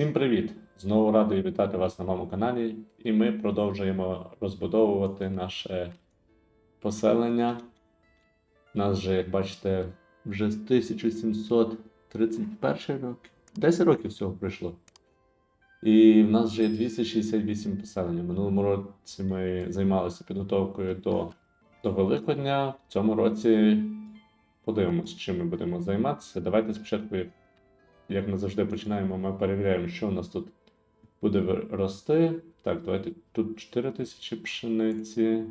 Всім привіт! Знову радий вітати вас на моєму каналі, і ми продовжуємо розбудовувати наше поселення. Нас вже, як бачите, вже з 1731 рок. 10 років всього пройшло. І в нас вже є 268 поселень. Минулому році ми займалися підготовкою до, до Великодня. В цьому році подивимось, чим ми будемо займатися. Давайте спочатку, як ми завжди починаємо, ми перевіряємо, що у нас тут буде рости. Так, давайте тут 4 тисячі пшениці.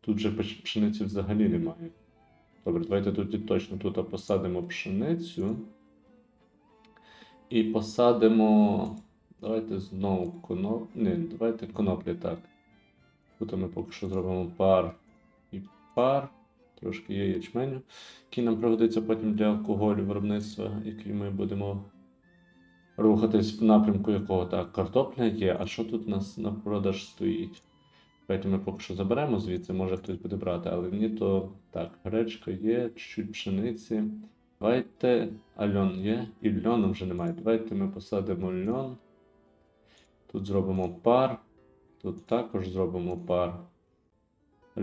Тут же пшениці взагалі немає. Добре, давайте тут точно тут посадимо пшеницю. І посадимо. Давайте знову коноп... Ні, давайте коноплі, так. Тут ми поки що зробимо пар і пар. Трошки є ячменю, який нам пригодиться потім для алкоголю виробництва, який ми будемо рухатись в напрямку якого так, картопля є. А що тут у нас на продаж стоїть? Давайте ми поки що заберемо звідси, може хтось буде брати, але мені то так, гречка є, чуть-чуть пшениці. Давайте. А льон є, і льону вже немає. Давайте ми посадимо льон. Тут зробимо пар. Тут також зробимо пар.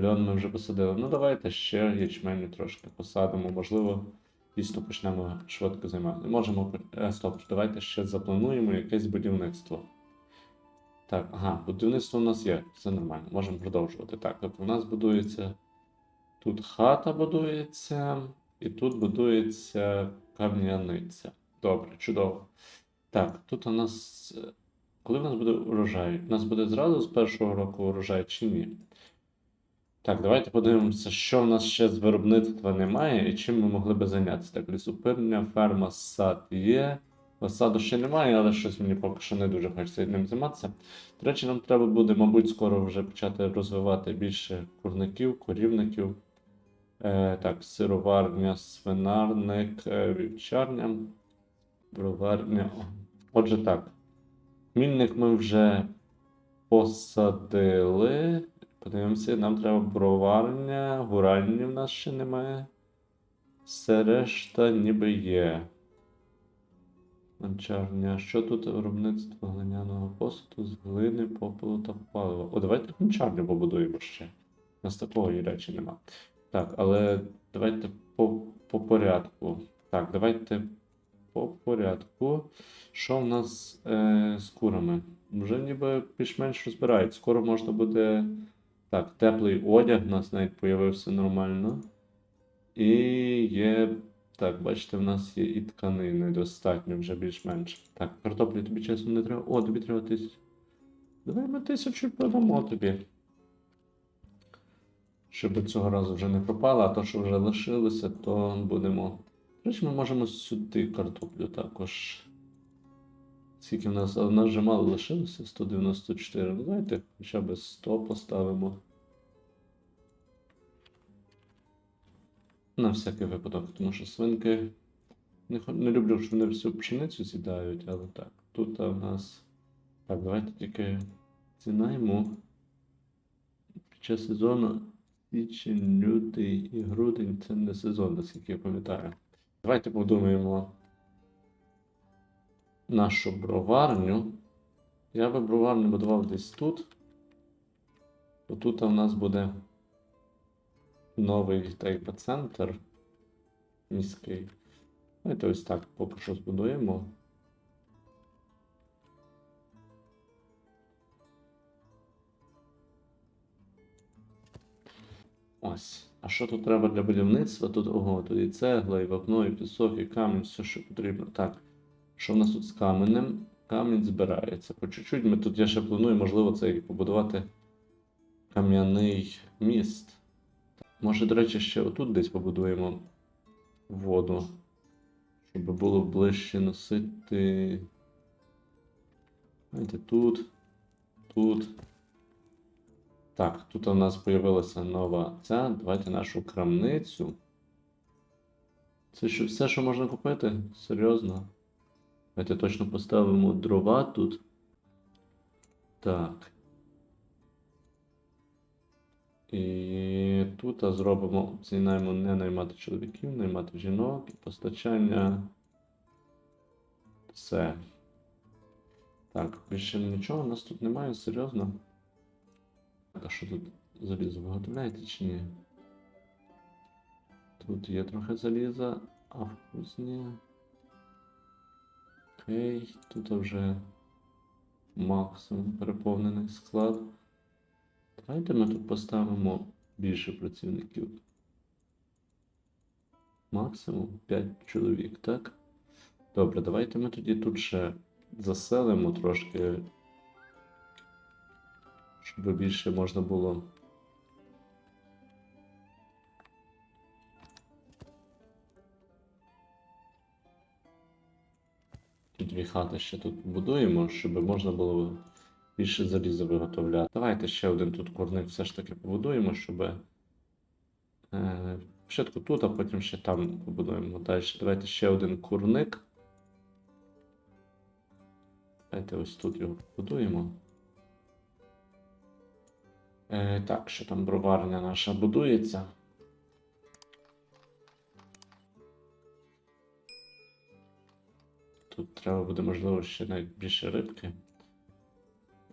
Льон ми вже посадили. Ну давайте ще ячменю трошки посадимо. Можливо, дійсно почнемо швидко займати. Можемо. Е, стоп, давайте ще заплануємо якесь будівництво. Так, ага, будівництво у нас є, все нормально, можемо продовжувати. Так, тобто у нас будується. Тут хата будується, і тут будується кам'яниця. Добре, чудово. Так, тут у нас. е, Коли в нас буде урожай? У нас буде зразу з першого року урожай чи ні? Так, давайте подивимося, що в нас ще з виробництва немає і чим ми могли би зайнятися. Так, лісопильня, ферма, сад є. Саду ще немає, але щось мені поки що не дуже хочеться ним займатися. До речі, нам треба буде, мабуть, скоро вже почати розвивати більше курників, корівників. Е, так, сироварня, свинарник, е, вівчарня, броварня. Отже, так. Мільник ми вже посадили. Подивимося, нам треба броварня, гуральні в нас ще немає. Все решта ніби є. Гончарня. Що тут виробництво глиняного посуду з глини, попелу та палива? О, давайте гончарню побудуємо ще. У нас такої речі нема. Так, але давайте по, по порядку. Так, давайте по порядку. Що в нас е, з курами? Вже ніби більш-менш розбирають. Скоро можна буде. Так, теплий одяг у нас навіть появився нормально. І є. Так, бачите, в нас є і тканини достатньо вже більш-менш. Так, картоплі тобі чесно не треба. О, тобі треба тисячу. Давай ми тисячу продамо тобі. Щоб цього разу вже не пропало, а то, що вже лишилося, то будемо. Речі, ми можемо сюди картоплю також. Скільки в нас, а в нас вже мало лишилося, 194. Ну, давайте хоча б 100 поставимо. На всякий випадок, тому що свинки. Не, не люблю, що вони всю пшеницю з'їдають, але так. Тут в нас. Так, давайте тільки ціна йому. Під час сезону січень, лютий і грудень це не сезон, наскільки я пам'ятаю. Давайте подумаємо нашу броварню. Я би броварню будував десь тут. Бо тут у нас буде новий так якби, центр міський. Давайте ось так поки що збудуємо. Ось. А що тут треба для будівництва? Тут ого, тут і цегла, і вапно, і пісок, і камінь, все, що потрібно. Так. Що в нас тут з каменем? Камінь збирається. По чуть-чуть ми тут я ще планую, можливо, це і побудувати кам'яний міст. Може, до речі, ще отут десь побудуємо воду, щоб було ближче носити. Знаєте, тут, тут. Так, тут у нас з'явилася нова ця. Давайте нашу крамницю. Це що, все, що можна купити? Серйозно? Давайте точно поставимо дрова тут. Так. І тут зробимо опції найму не наймати чоловіків, наймати жінок і постачання. Все. Так, більше нічого у нас тут немає, серйозно. А що тут залізо виготовляється чи ні? Тут є трохи заліза, а в кузні. Окей, тут вже максимум переповнений склад. Давайте ми тут поставимо більше працівників. Максимум 5 чоловік, так? Добре, давайте ми тоді тут ще заселимо трошки, щоб більше можна було. Дві хати ще тут побудуємо, щоб можна було більше заліза виготовляти. Давайте ще один тут курник все ж таки побудуємо, щоб. Е, спочатку тут, а потім ще там побудуємо. Далі давайте ще один курник. Давайте ось тут його побудуємо. Е, так, що там броварня наша будується. Тут треба буде, можливо, ще навіть більше рибки.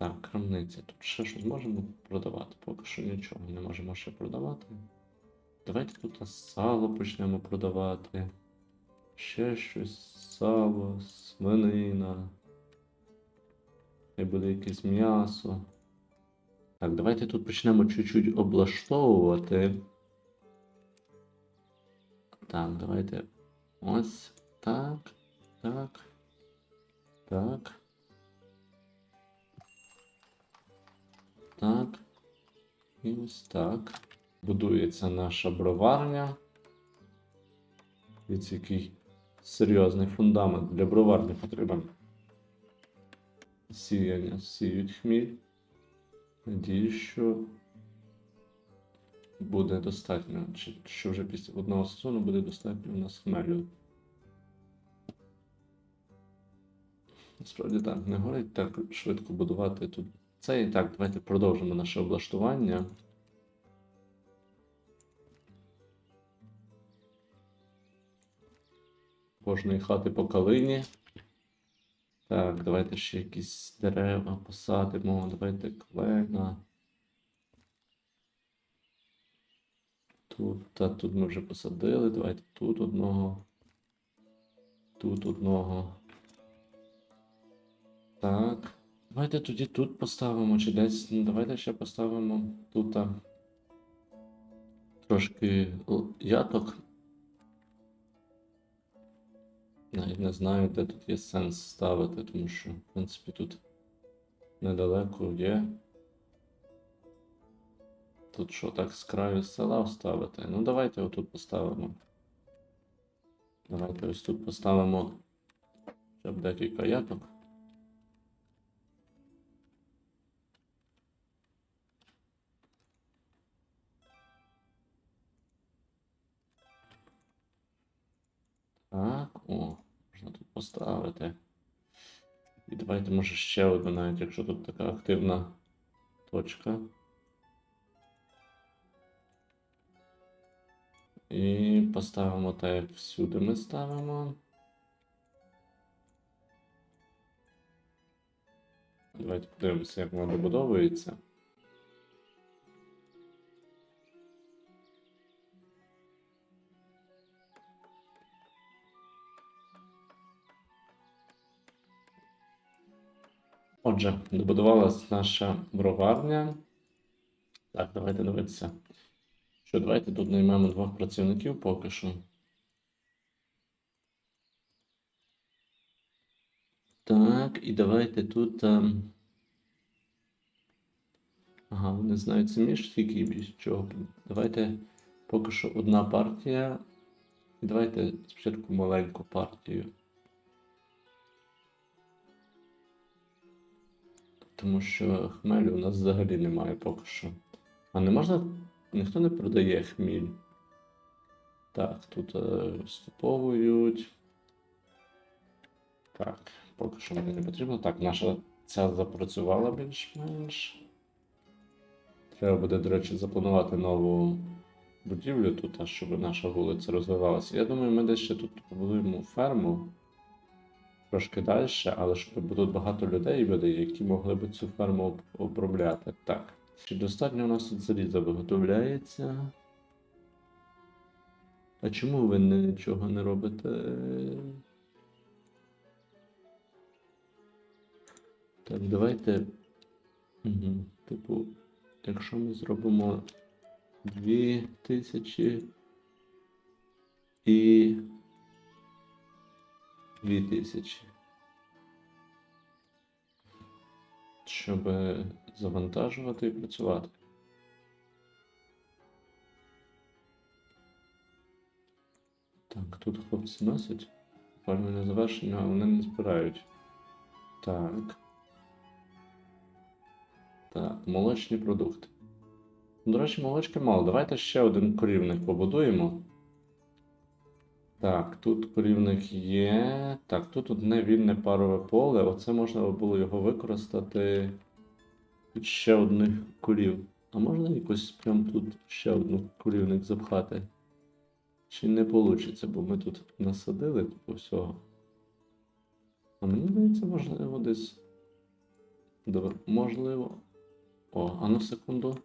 Так, крамниця. Тут ще щось можемо продавати. Поки що нічого не можемо ще продавати. Давайте тут сало почнемо продавати. Ще щось, сало, свинина. Хай буде якесь м'ясо. Так, давайте тут почнемо чуть-чуть облаштовувати. Так, давайте ось так, так, так. Так. І ось так. Будується наша броварня. Ось який серйозний фундамент для броварні потрібен. Сіяння сіють хміль. Надіюсь, що буде достатньо. Чи що вже після одного сезону буде достатньо у нас хмелю. Насправді так, не горить так швидко будувати тут. Це і так, давайте продовжимо наше облаштування. Кожної хати по калині. Так, давайте ще якісь дерева посадимо. Давайте клена. Тут, та тут ми вже посадили. Давайте тут одного. Тут одного. Так. Давайте тоді тут поставимо, чи десь. Ну, давайте ще поставимо тут. Трошки яток. Навіть не знаю, де тут є сенс ставити, тому що, в принципі, тут недалеко є. Тут що, так з краю села вставити? Ну, давайте отут поставимо. Давайте ось тут поставимо хоча б декілька яток. Так, о, можна тут поставити. І давайте, може, ще одну, навіть якщо тут така активна точка. І поставимо так, як всюди ми ставимо. Давайте подивимося, як воно добудовується. Отже, добудувалась наша броварня. Так, давайте дивитися. Що, давайте тут наймемо двох працівників поки що. Так, і давайте тут. ем, Ага, вони знають самі ж скільки і більше чого. Давайте поки що одна партія. І давайте спочатку маленьку партію. Тому що хмелю у нас взагалі немає поки що. А не можна. Ніхто не продає хміль. Так, тут е, скуповують. Так, поки що мені не потрібно. Так, наша ця запрацювала більш-менш. Треба буде, до речі, запланувати нову будівлю тут, щоб наша вулиця розвивалася. Я думаю, ми десь ще тут побудуємо ферму. Трошки далі, але щоб тут багато людей буде, які могли б цю ферму обробляти. Так. Чи достатньо у нас тут заліза виготовляється? А чому ви нічого не робите? Так, давайте. Угу. Типу, якщо ми зробимо 2000 і 2000. Щоб завантажувати і працювати. Так, тут хлопці носять. Опалювальне завершення, а вони не збирають. Так. Так, молочні продукти. До речі, молочки мало. Давайте ще один корівник побудуємо. Так, тут корівник є. Так, тут одне вільне парове поле. Оце можна було його використати. Тут ще одних корів. А можна якось прям тут ще одну корівник запхати? Чи не вийде, бо ми тут насадили типу всього. А мені здається, можливо, десь. Добре, можливо. О, а ну секунду.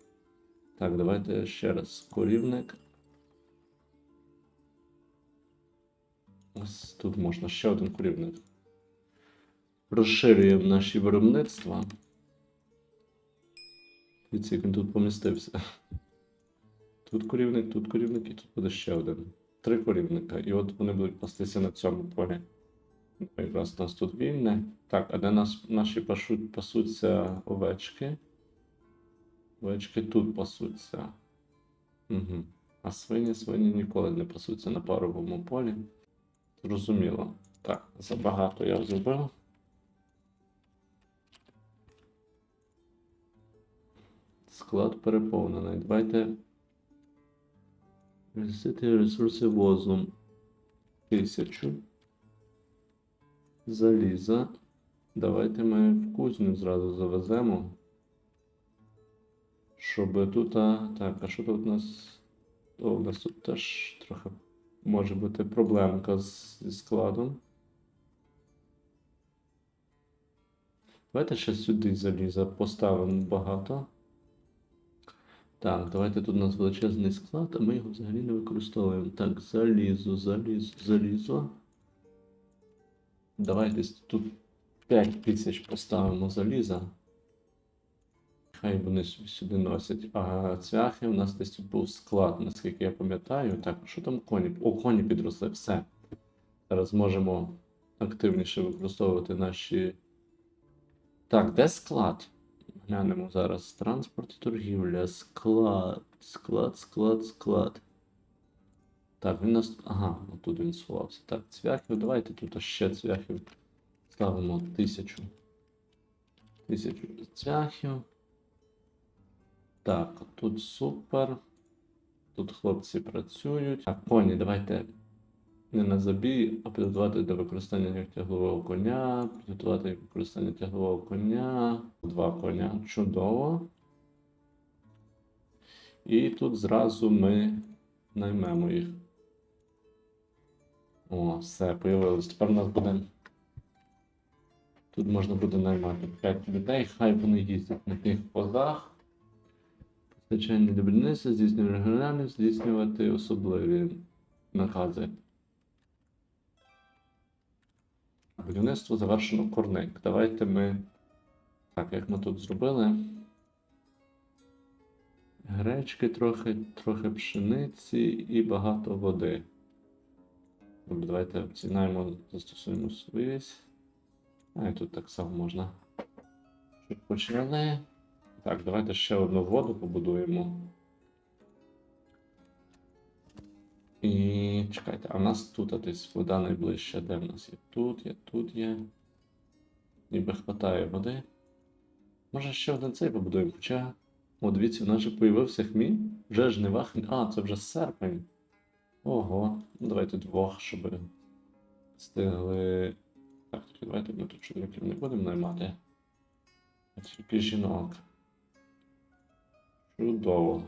Так, давайте ще раз. Корівник. Ось тут можна ще один корівник. Розширюємо наші виробництва. Дивіться, як він тут помістився. Тут корівник, тут корівник і тут буде ще один. Три корівника. І от вони будуть пастися на цьому полі. Ну, Якраз у нас тут вільне. Так, а де нас, наші пашуть, пасуться овечки? Овечки тут пасуться. Угу. А свині, свині ніколи не пасуться на паровому полі. Зрозуміло. Так, забагато я зробив. Склад переповнений. Давайте. Вмістити ресурси возом. Тисячу. Заліза. Давайте ми в кузню зразу завеземо. Щоб тут. А... Так, а що тут у нас. О, у нас тут теж трохи може бути проблемка зі складом. Давайте ще сюди заліза поставимо багато. Так, давайте тут у нас величезний склад, а ми його взагалі не використовуємо. Так, залізо, залізо, залізо. Давайте тут 5 тисяч поставимо заліза. Хай вони сюди носять. А цвяхи у нас десь був склад, наскільки я пам'ятаю. Так, що там коні? О, коні підросли, все. Зараз можемо активніше використовувати наші. Так, де склад? Глянемо зараз. Транспорт і торгівля. Склад. Склад, склад, склад. Так, він нас. Ага, отут він сховався. Так, цвяхів. Давайте тут ще цвяхів. Ставимо тисячу. Тисячу цвяхів. Так, тут супер. Тут хлопці працюють. Так, коні, давайте не на забій, а підготувати до використання як тяглового коня, підготувати як використання тяглового коня. Два коня. Чудово. І тут зразу ми наймемо їх. О, все, появилось. Тепер у нас буде. Тут можна буде наймати 5 людей, хай вони їздять на тих возах. Звичайні добрівництво, здійснювати регулярно, здійснювати особливі накази. Будівництво завершено корник. Давайте ми. Так, як ми тут зробили? Гречки трохи, трохи пшениці і багато води. Добре, Давайте обцінаємо, застосуємо свись. А і тут так само можна. Щоб почали. Так, давайте ще одну воду побудуємо. І чекайте, а в нас тут десь вода найближча. Де в нас є? Тут є, тут є. Ніби хватає води. Може ще один цей побудуємо, хоча. О, дивіться, у нас же появився хміль. Вже жнива хміль. А, це вже серпень. Ого. Ну давайте двох, щоб встигли. Так, давайте ми тут чоловіків не будемо наймати. Тільки жінок. Чудово.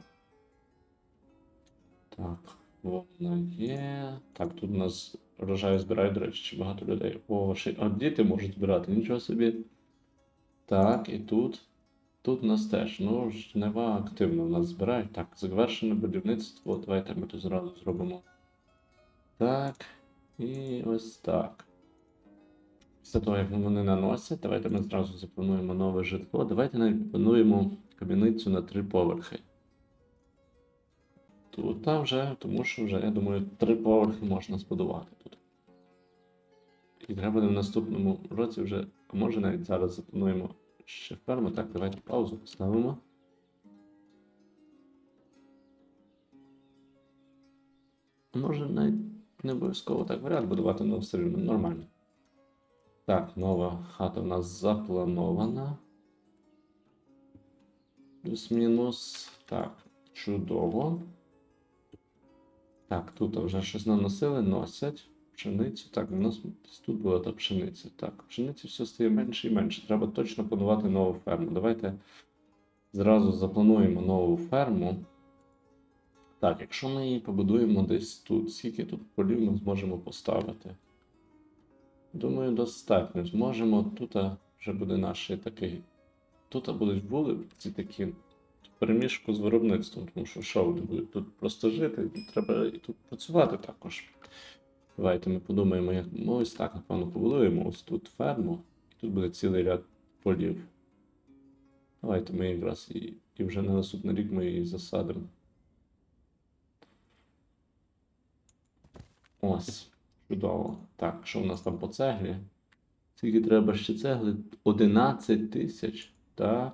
Так, вона є. Так, тут у нас врожаю збирають, до речі, багато людей. О, ще... а діти можуть збирати, нічого собі. Так, і тут. Тут у нас теж, ну, жнива активно у нас збирають. Так, завершене будівництво. Давайте ми тут зразу зробимо. Так. І ось так. Після того, як вони наносять, давайте ми зразу заплануємо нове житло. Давайте навіть плануємо кам'яницю на три поверхи. Тут там вже, тому що вже, я думаю, три поверхи можна збудувати тут. І треба буде в наступному році вже, а може навіть зараз заплануємо ще ферму. Так, давайте паузу поставимо. Може навіть не обов'язково так варіант будувати, але все рівно нормально. Так, нова хата в нас запланована. Плюс-мінус. Так, чудово. Так, тут вже щось наносили, носять пшеницю. Так, у нас тут була та пшениця. Так, пшениці все стає менше і менше. Треба точно планувати нову ферму. Давайте зразу заплануємо нову ферму. Так, якщо ми її побудуємо десь тут, скільки тут полів ми зможемо поставити? Думаю, достатньо. Зможемо. Тут вже буде наш такий. Тут будуть вулиці такі в переміжку з виробництвом, тому що що вони будуть тут просто жити, треба і тут працювати також. Давайте ми подумаємо, як ми ось так, напевно, побудуємо ось тут ферму, і тут буде цілий ряд полів. Давайте ми якраз і, і вже на наступний рік ми її засадимо. Ось. Чудово. Так, що у нас там по цеглі? Скільки треба ще цегли? 11 тисяч. Так.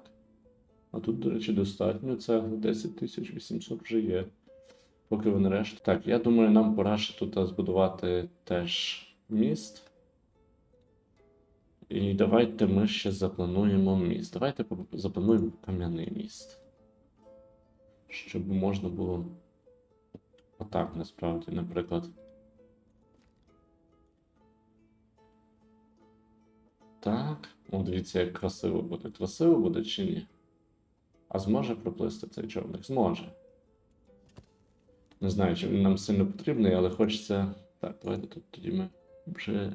А тут, до речі, достатньо цегли. 10 800 вже є. Поки вони решта. Так, я думаю, нам пора ще тут збудувати теж міст. І давайте ми ще заплануємо міст. Давайте заплануємо кам'яний міст. Щоб можна було. Отак, насправді, наприклад. Так. О, дивіться, як красиво буде. Красиво буде чи ні? А зможе проплисти цей човник? Зможе. Не знаю, чи він нам сильно потрібний, але хочеться. Так, давайте тут тоді ми вже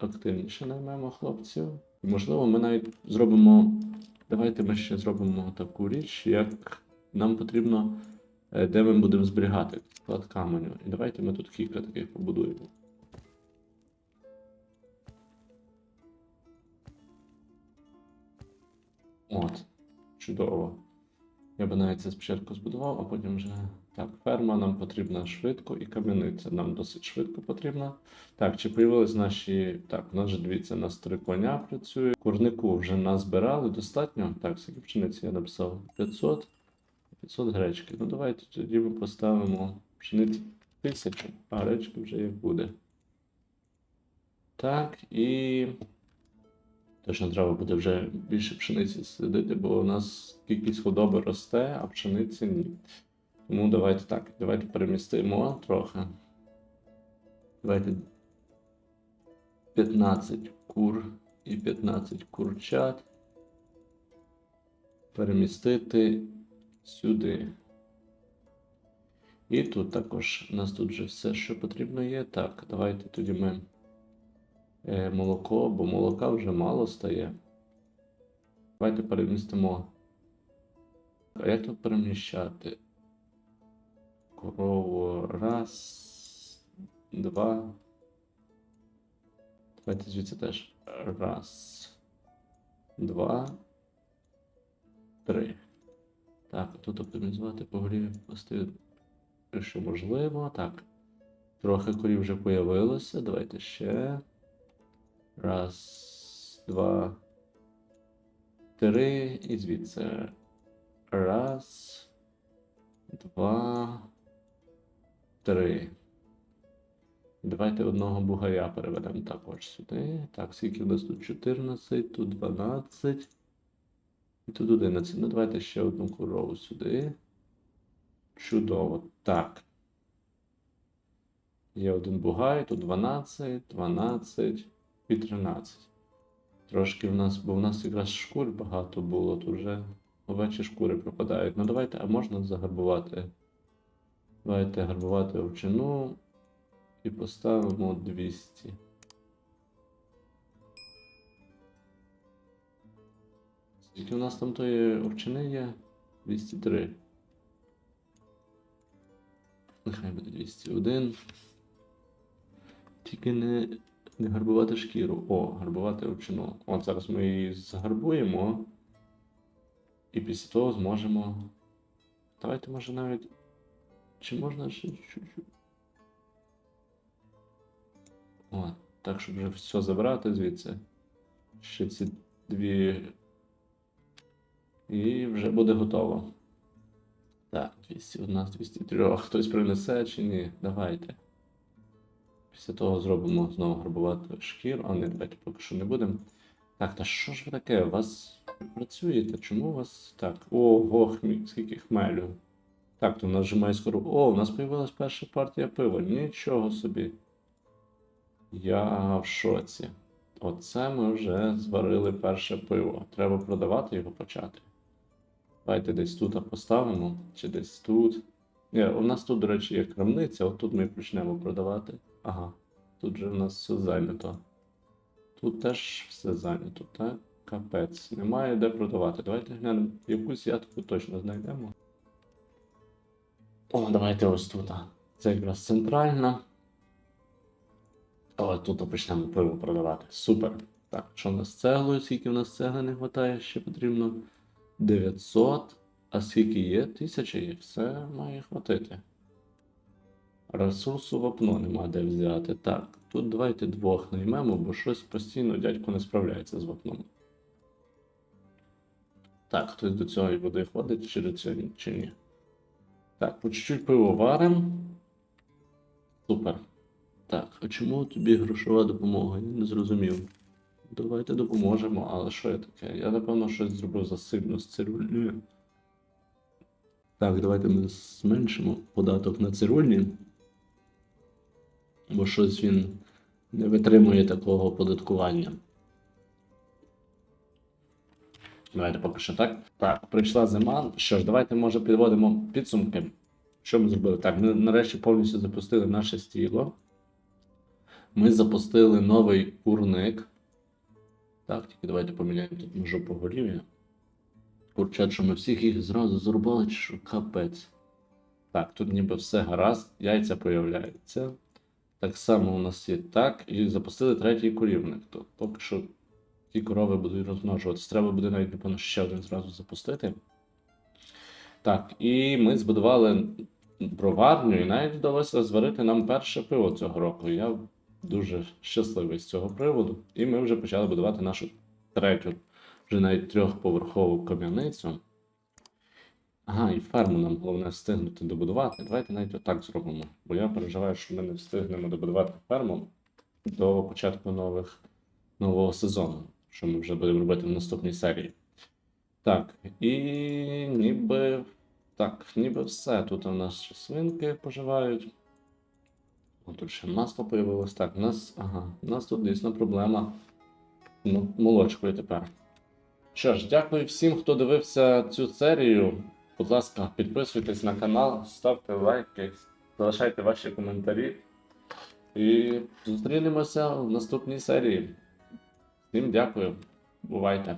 активніше наймемо хлопців. І, можливо, ми навіть зробимо. Давайте ми ще зробимо таку річ, як нам потрібно, е, де ми будемо зберігати склад каменю. І давайте ми тут кілька таких побудуємо. От, чудово. Я би навіть це спочатку збудував, а потім вже. Так, ферма нам потрібна швидко і кам'яниця нам досить швидко потрібна. Так, чи появились наші. Так, у нас же дивіться, у нас три коня працює. Курнику вже назбирали достатньо. Так, скільки пшениці я написав? 500. 500 гречки. Ну давайте тоді ми поставимо пшениці 1000, а гречки вже як буде. Так, і. Точно треба буде вже більше пшениці сидити, бо у нас кількість худоби росте, а пшениці ні. Тому давайте так, давайте перемістимо трохи. Давайте 15 кур і 15 курчат. Перемістити сюди. І тут також у нас тут вже все, що потрібно є. Так, давайте тоді ми молоко, бо молока вже мало стає. Давайте перемістимо. А як тут переміщати? Корову. Раз, два. Давайте звідси теж. Раз, два, три. Так, тут оптимізувати поголів'я поставити, що можливо. Так. Трохи корів вже появилося. Давайте ще. Раз, два, три. І звідси. Раз, два, три. Давайте одного бугая переведемо також сюди. Так, скільки у нас тут 14, тут 12. І тут 11. Ну, давайте ще одну корову сюди. Чудово. Так. Є один бугай, тут 12, 12 і 13. Трошки в нас, бо в нас якраз шкур багато було, то вже овечі шкури пропадають. Ну давайте, а можна загарбувати? Давайте гарбувати овчину І поставимо 200. Скільки у нас там тої овчини є? 203. Нехай буде 201. Тільки не, не гарбувати шкіру. О, гарбувати овчину. От зараз ми її згарбуємо. І після того зможемо. Давайте, може, навіть. Чи можна ще чуть-чуть? О, так, щоб вже все забрати звідси. Ще ці дві. І вже буде готово. Так, 201, 203. Хтось принесе чи ні? Давайте. Після того зробимо знову гарбувати шкіру, а не давайте поки що не будемо. Так, та що ж ви таке? У вас працюєте? Чому у вас так? Ого, хмі... скільки хмелю. Так, то нажимай скоро. О, у нас появилась перша партія пива. Нічого собі. Я в шоці. Оце ми вже зварили перше пиво. Треба продавати його почати. Давайте десь тут поставимо, чи десь тут. Ні, у нас тут, до речі, є крамниця, от тут ми почнемо продавати. Ага, тут же у нас все зайнято. Тут теж все зайнято, так? Капець. Немає де продавати. Давайте глянемо. Якусь ядку точно знайдемо. О, давайте ось тут. Це якраз центральна. О, тут почнемо пиво продавати. Супер. Так, що в нас цеглою? Скільки в нас цегли не вистачає, ще потрібно 900. А скільки є? 1000 є. Все має хватити. Ресурсу вапно нема де взяти. Так, тут давайте двох наймемо, бо щось постійно дядько не справляється з вапном. Так, хтось до цієї води ходить чи до цього чи ні. Так, по чуть-чуть пиво варимо. Супер. Так, а чому тобі грошова допомога? Я не зрозумів. Давайте допоможемо, але що я таке? Я напевно щось зробив засильно з цирульнею. Так, давайте ми зменшимо податок на цирульні. Бо щось він не витримує такого оподаткування. Давайте поки що так. Так, прийшла зима. Що ж, давайте може підводимо підсумки. Що ми зробили? Так, ми нарешті повністю запустили наше стіло. Ми запустили новий курник. Так, тільки давайте поміняємо тут межу поголів'я. Курчат, що ми всіх їх зразу зрубали, чи що капець. Так, тут ніби все гаразд, яйця появляються. Так само у нас є так. І запустили третій курівник. То поки що ті корови будуть розмножуватися. Треба буде навіть, напевно, ще один зразу запустити. Так, і ми збудували броварню, і навіть вдалося зварити нам перше пиво цього року. Я дуже щасливий з цього приводу. І ми вже почали будувати нашу третю, вже навіть трьохповерхову кам'яницю. Ага, і ферму нам головне встигнути добудувати. Давайте навіть отак зробимо. Бо я переживаю, що ми не встигнемо добудувати ферму до початку нових, нового сезону, що ми вже будемо робити в наступній серії. Так, і ніби. Так, ніби все. Тут у нас ще свинки поживають. О, тут ще масло появилось. Так, у нас. Ага, у нас тут дійсно проблема молочкою тепер. Що ж, дякую всім, хто дивився цю серію. Будь ласка, підписуйтесь на канал, ставте лайки, залишайте ваші коментарі. І зустрінемося в наступній серії. Всім дякую. Бувайте!